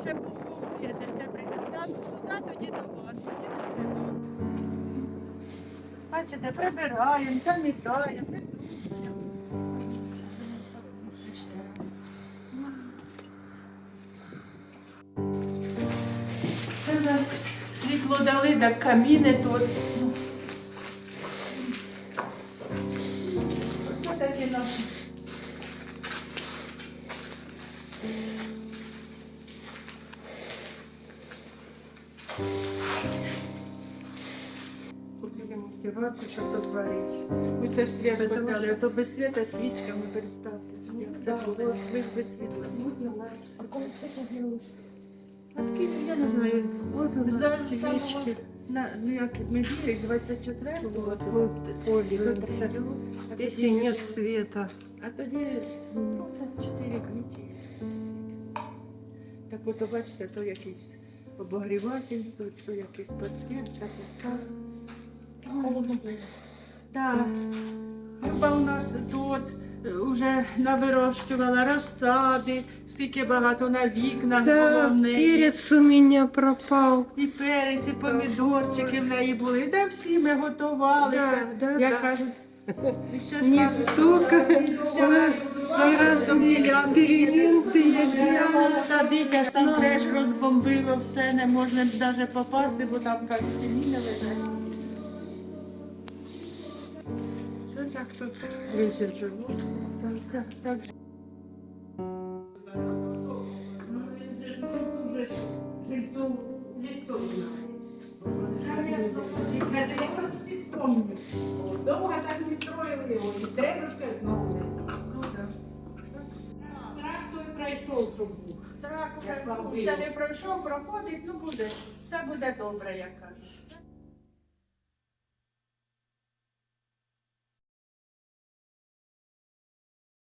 ще я ще пригляну сюди, тоді до вас. Бачите, прибираємо, замітаємо. Світло дали, так каміни тут. Ось такі наші. Купили мультиварку, щоб тут варити. Оце світ Тому а то без світа свічками представте. Як це було? от. Ж без світла. А коли все погрілося? А скільки, я не знаю. Вот у нас свічки. На, ну як ми з 24 Вот, вот, пользуемся. Если нет света. А тоді ну, це 4 дні. Так от, бачите, то якийсь обогріватель, то, то якийсь підсвітка. Так, холодно було. Так. Люба у нас тут вже навирощувала розсади, стільки багато на вікнах Да, було в неї. перец у меня пропал. І перець, і помідорчики в неї були. Де всі ми готувалися. Да, да, Як да. кажуть, і ще ж Не кажуть, только ще у нас кажуть, и разные эксперименты я делала. Аж там теж розбомбило все, не можна навіть попасти, бо там кажуть, міни лежать. Все так тут живуть. Так, так. Довго так не строїли його, і требушка щоб був. Страх уже ще не пройшов, проходить, ну буде. Все буде добре, як кажуть.